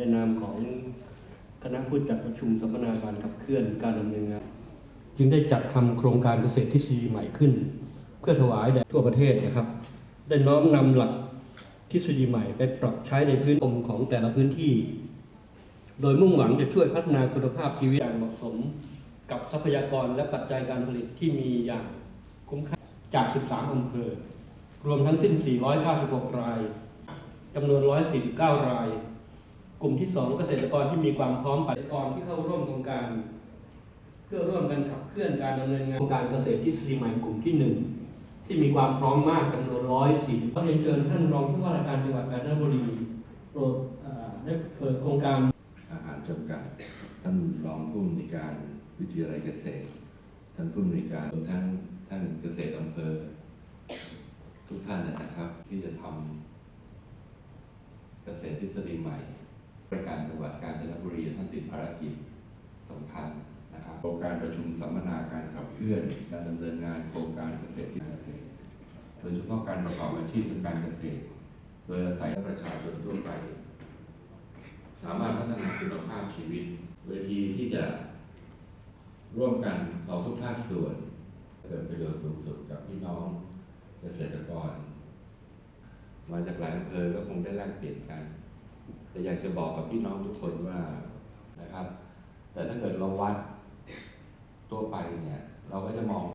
ในนามของคณะผู้จัดประชุมสัมมนาการขับเคลื่อนการดำเนินงานจึงได้จัดทำโครงการเกษตรทฤษฎีใหม่ขึ้น เพื่อถวายแด่ทั่วประเทศนะครับ ได้น้อมนำหลักทฤษฎีใหม่ไปปรับใช้ในพื้นที่ของแต่ละพื้นที่ โดยมุ่งหวังจะช่วยพัฒนาคุณภาพชีวิตอย่างเหมาะสม กับทรัพยากรและปัจจัยการผลิตที่มีอย่างคุ้มค่าจาก 13อำเภอ รวมทั้งสิ้น 496 รายจำนวน 149 ราย กลุ่มที่ 2 เกษตรกรที่มีความพร้อมปัจจัยกรที่เข้าร่วมโครงการ เพื่อร่วมกันขับเคลื่อนการดำเนินงานโครงการเกษตรที่สีใหม่กลุ่มที่ 1 ที่มีความพร้อมมากจำนวน140ขอเรียนเชิญท่านรองผู้ว่าราชการจังหวัดกาญจนบุรีโปรดเอ่อได้เปิดโครงการอาหารจำกัดท่านรองผู้อำนวยการวิทยาลัยเกษตร ท่านผู้อำนวยการรวมทั้งท่านเกษตรอำเภอ ทุกท่านนะครับที่จะทำเกษตรทฤษฎีใหม่ บริการจังหวัดกาญจนบุรีท่านติดภารกิจสำคัญนะครับโครงการประชุมสัมมนาการขับเคลื่อน การดำเนินงานโครงการเกษตรที่เกษตรโดยเฉพาะการประกอบอาชีพทางการเกษตร โดยอาศัยประชาชนทั่วไป สามารถพัฒนาคุณภาพชีวิตเวทีที่จะร่วมกันเราทุกภาคส่วนเกิดประโยชน์สูงสุดกับพี่น้องเกษตรกร มาจากหลายอำเภอก็คงได้แลกเปลี่ยนกัน แต่อยากจะบอกกับพี่น้องทุกคนว่านะครับ แต่ถ้าเกิดเราวัดตัวไปเนี่ย เราก็จะมอง